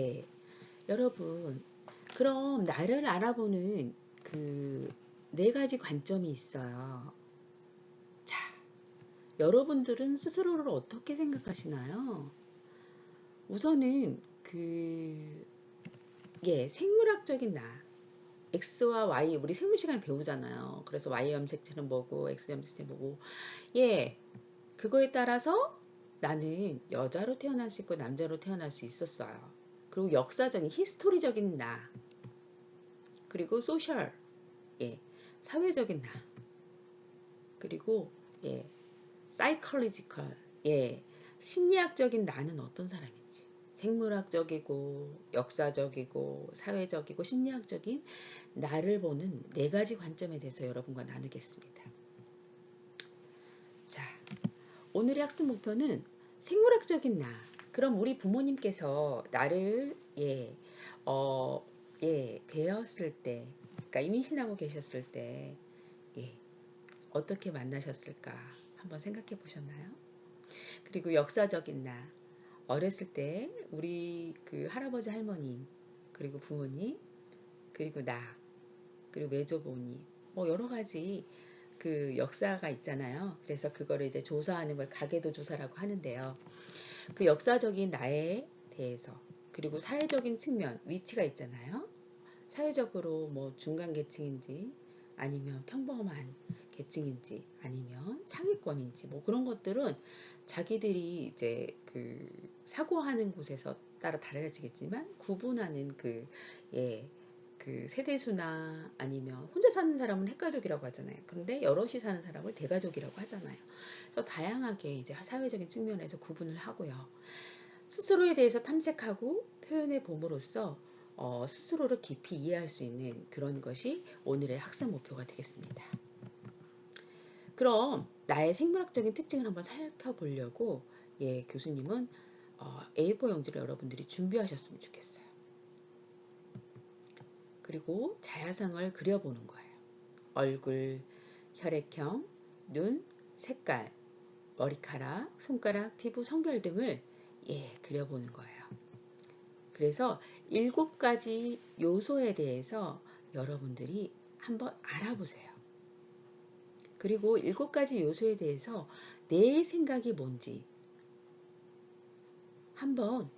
네. 여러분, 그럼 나를 알아보는 그 네 가지 관점이 있어요. 자, 여러분들은 스스로를 어떻게 생각하시나요? 우선은 그, 예, 생물학적인 나. X와 Y, 우리 생물 시간 배우잖아요. 그래서 Y 염색체는 뭐고, X 염색체는 뭐고. 예, 그거에 따라서 나는 여자로 태어날 수 있고 남자로 태어날 수 있었어요. 그리고 역사적인, 히스토리적인 나. 그리고 소셜, 예, 사회적인 나. 그리고 예, 사이컬리지컬, 예, 심리학적인 나는 어떤 사람인지. 생물학적이고 역사적이고 사회적이고 심리학적인 나를 보는 네 가지 관점에 대해서 여러분과 나누겠습니다. 자, 오늘의 학습 목표는 생물학적인 나. 그럼 우리 부모님께서 나를 예, 어, 예, 배웠을 때, 그러니까 임신하고 계셨을 때, 예, 어떻게 만나셨을까 한번 생각해 보셨나요? 그리고 역사적인 나, 어렸을 때 우리 그 할아버지 할머님, 그리고 부모님, 그리고 나, 그리고 외조부모님, 뭐 여러 가지 그 역사가 있잖아요. 그래서 그거를 이제 조사하는 걸 가계도 조사라고 하는데요. 그 역사적인 나에 대해서 그리고 사회적인 측면, 위치가 있잖아요. 사회적으로 뭐 중간 계층인지 아니면 평범한 계층인지 아니면 상위권인지 뭐 그런 것들은 자기들이 이제 그 사고하는 곳에서 따라 달라지겠지만 구분하는 그 예, 그 세대수나 아니면 혼자 사는 사람은 핵가족이라고 하잖아요. 그런데 여럿이 사는 사람을 대가족이라고 하잖아요. 그래서 다양하게 이제 사회적인 측면에서 구분을 하고요. 스스로에 대해서 탐색하고 표현해 봄으로써 어, 스스로를 깊이 이해할 수 있는 그런 것이 오늘의 학습 목표가 되겠습니다. 그럼 나의 생물학적인 특징을 한번 살펴보려고 예, 교수님은 어, A4 용지를 여러분들이 준비하셨으면 좋겠어요. 그리고 자야상을 그려보는 거예요. 얼굴, 혈액형, 눈, 색깔, 머리카락, 손가락, 피부, 성별 등을 예, 그려보는 거예요. 그래서 일곱 가지 요소에 대해서 여러분들이 한번 알아보세요. 그리고 일곱 가지 요소에 대해서 내 생각이 뭔지 한번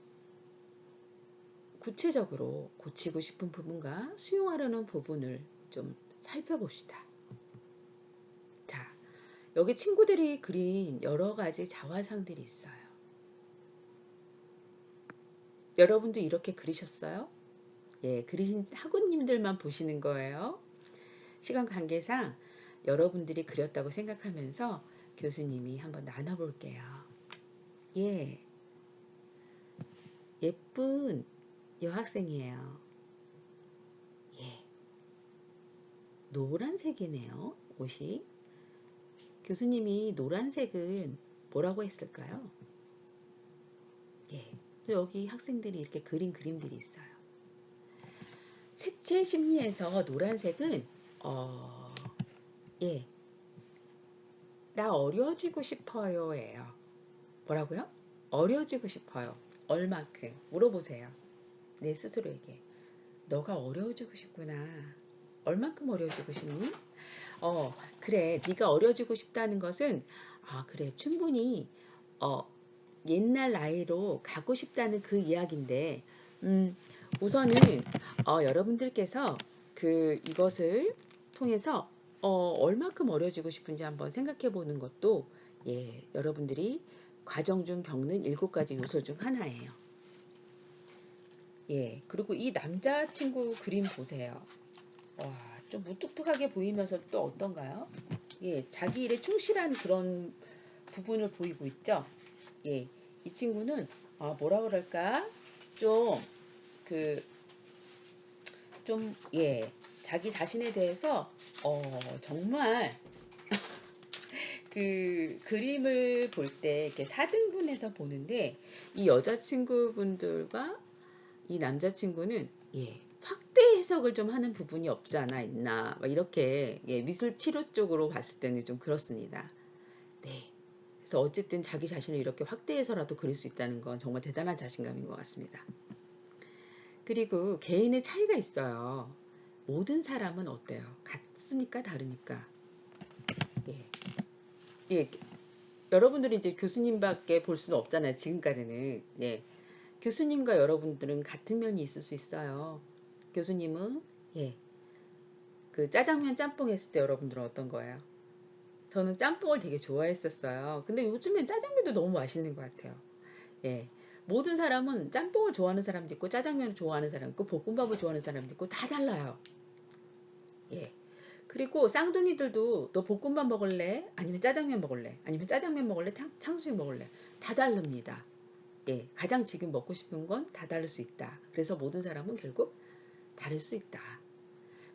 구체적으로 고치고 싶은 부분과 수용하려는 부분을 좀 살펴봅시다. 자, 여기 친구들이 그린 여러 가지 자화상들이 있어요. 여러분도 이렇게 그리셨어요? 예, 그리신 학우님들만 보시는 거예요. 시간 관계상 여러분들이 그렸다고 생각하면서 교수님이 한번 나눠볼게요. 예. 예쁜 여학생이에요. 예. 노란색이네요. 옷이. 교수님이 노란색은 뭐라고 했을까요? 예. 여기 학생들이 이렇게 그린 그림들이 있어요. 색채 심리에서 노란색은 어, 예, 나 어려지고 싶어요예요. 뭐라고요? 어려지고 싶어요. 얼마큼? 물어보세요. 내 스스로에게. 너가 어려워지고 싶구나. 얼만큼 어려워지고 싶니? 어, 그래. 네가 어려지고 싶다는 것은 아, 그래. 충분히 어, 옛날 나이로 가고 싶다는 그 이야기인데 음, 우선은 어, 여러분들께서 그 이것을 통해서 어, 얼마큼 어려지고 싶은지 한번 생각해 보는 것도 예, 여러분들이 과정 중 겪는 일곱 가지 요소 중 하나예요. 예, 그리고 이 남자친구 그림 보세요. 와, 좀 무뚝뚝하게 보이면서 또 어떤가요? 예, 자기 일에 충실한 그런 부분을 보이고 있죠. 예, 이 친구는 어, 뭐라 그럴까 좀 그 좀 예, 자기 자신에 대해서 어, 정말 그 그림을 볼 때 이렇게 4등분해서 보는데 이 여자친구분들과 이 남자친구는 예, 확대 해석을 좀 하는 부분이 없지 않아 있나 이렇게 예, 미술 치료 쪽으로 봤을 때는 좀 그렇습니다. 네. 그래서 어쨌든 자기 자신을 이렇게 확대해서라도 그릴 수 있다는 건 정말 대단한 자신감인 것 같습니다. 그리고 개인의 차이가 있어요. 모든 사람은 어때요? 같습니까? 다릅니까? 예. 예. 여러분들이 이제 교수님밖에 볼 수는 없잖아요. 지금까지는. 예. 교수님과 여러분들은 같은 면이 있을 수 있어요. 교수님은 예. 그 짜장면 짬뽕 했을 때 여러분들은 어떤 거예요? 저는 짬뽕을 되게 좋아했었어요. 근데 요즘엔 짜장면도 너무 맛있는 것 같아요. 예. 모든 사람은 짬뽕을 좋아하는 사람도 있고 짜장면을 좋아하는 사람 있고 볶음밥을 좋아하는 사람도 있고 다 달라요. 예. 그리고 쌍둥이들도 너 볶음밥 먹을래? 아니면 짜장면 먹을래? 아니면 짜장면 먹을래? 탕, 탕수육 먹을래? 다 다릅니다. 예. 가장 지금 먹고 싶은 건 다 다를 수 있다. 그래서 모든 사람은 결국 다를 수 있다.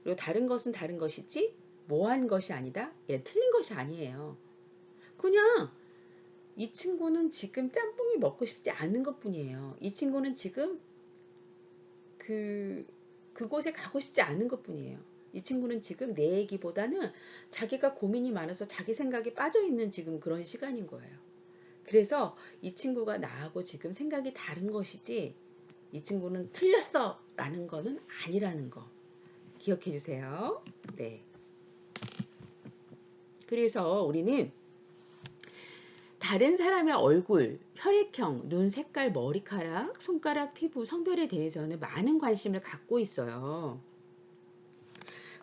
그리고 다른 것은 다른 것이지 뭐한 것이 아니다. 예, 틀린 것이 아니에요. 그냥 이 친구는 지금 짬뽕이 먹고 싶지 않은 것 뿐이에요. 이 친구는 지금 그, 그곳에 가고 싶지 않은 것 뿐이에요. 이 친구는 지금 내 얘기보다는 자기가 고민이 많아서 자기 생각에 빠져 있는 지금 그런 시간인 거예요. 그래서 이 친구가 나하고 지금 생각이 다른 것이지 이 친구는 틀렸어 라는 거는 아니라는 거 기억해 주세요. 네. 그래서 우리는 다른 사람의 얼굴, 혈액형, 눈 색깔, 머리카락, 손가락, 피부, 성별에 대해서는 많은 관심을 갖고 있어요.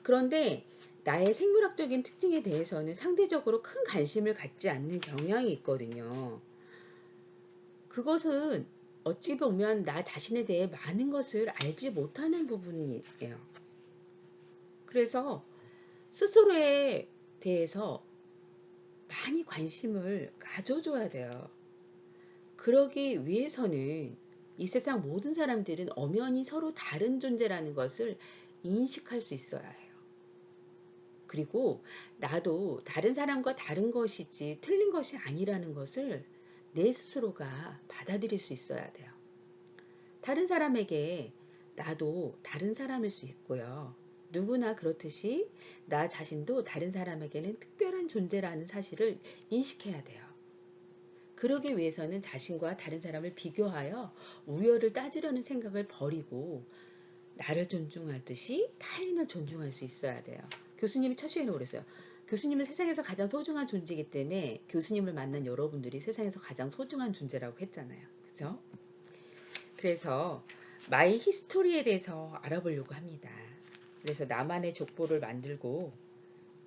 그런데 나의 생물학적인 특징에 대해서는 상대적으로 큰 관심을 갖지 않는 경향이 있거든요. 그것은 어찌 보면 나 자신에 대해 많은 것을 알지 못하는 부분이에요. 그래서 스스로에 대해서 많이 관심을 가져줘야 돼요. 그러기 위해서는 이 세상 모든 사람들은 엄연히 서로 다른 존재라는 것을 인식할 수 있어야 해요. 그리고 나도 다른 사람과 다른 것이지 틀린 것이 아니라는 것을 내 스스로가 받아들일 수 있어야 돼요. 다른 사람에게 나도 다른 사람일 수 있고요. 누구나 그렇듯이 나 자신도 다른 사람에게는 특별한 존재라는 사실을 인식해야 돼요. 그러기 위해서는 자신과 다른 사람을 비교하여 우열을 따지려는 생각을 버리고 나를 존중할 듯이 타인을 존중할 수 있어야 돼요. 교수님이 첫 시간에 그랬어요. 교수님은 세상에서 가장 소중한 존재이기 때문에 교수님을 만난 여러분들이 세상에서 가장 소중한 존재라고 했잖아요. 그죠? 그래서 마이 히스토리에 대해서 알아보려고 합니다. 그래서 나만의 족보를 만들고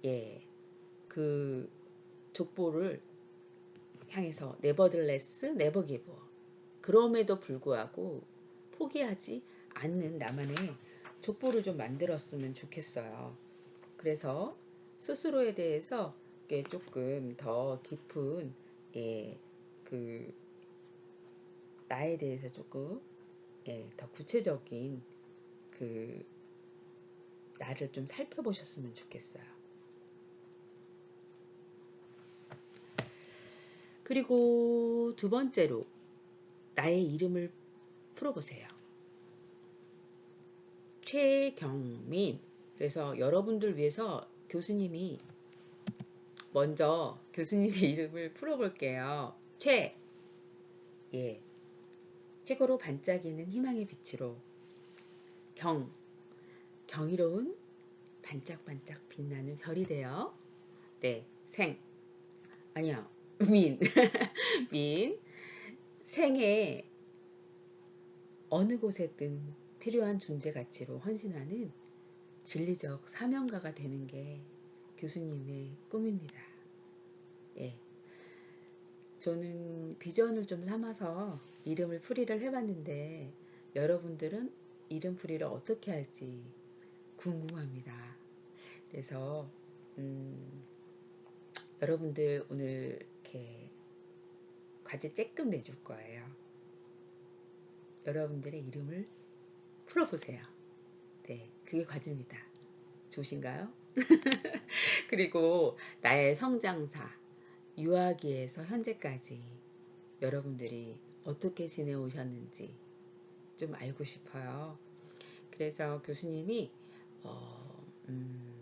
예, 그 족보를 향해서 네버들레스 네버기브 그럼에도 불구하고 포기하지 않는 나만의 족보를 좀 만들었으면 좋겠어요. 그래서 스스로에 대해서 조금 더 깊은 예, 그 나에 대해서 조금 예, 더 구체적인 그 나를 좀 살펴보셨으면 좋겠어요. 그리고 두 번째로 나의 이름을 풀어보세요. 최경민. 그래서 여러분들 위해서 교수님이 먼저 교수님의 이름을 풀어볼게요. 최. 예. 최고로 반짝이는 희망의 빛으로. 경. 경이로운 반짝반짝 빛나는 별이 되어 네, 생 아니야 민, 민 생에 어느 곳에든 필요한 존재 가치로 헌신하는 진리적 사명가가 되는 게 교수님의 꿈입니다. 예. 저는 비전을 좀 삼아서 이름을 풀이를 해봤는데 여러분들은 이름 풀이를 어떻게 할지 궁금합니다. 그래서 음, 여러분들 오늘 이렇게 과제 쬐끔 내줄 거예요. 여러분들의 이름을 풀어보세요. 네, 그게 과제입니다. 좋으신가요? 그리고 나의 성장사, 유아기에서 현재까지 여러분들이 어떻게 지내오셨는지 좀 알고 싶어요. 그래서 교수님이 어, 음,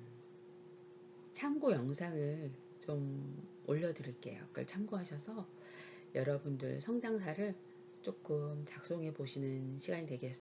참고 영상을 좀 올려드릴게요. 그걸 참고하셔서 여러분들 성장사를 조금 작성해 보시는 시간이 되겠습니다.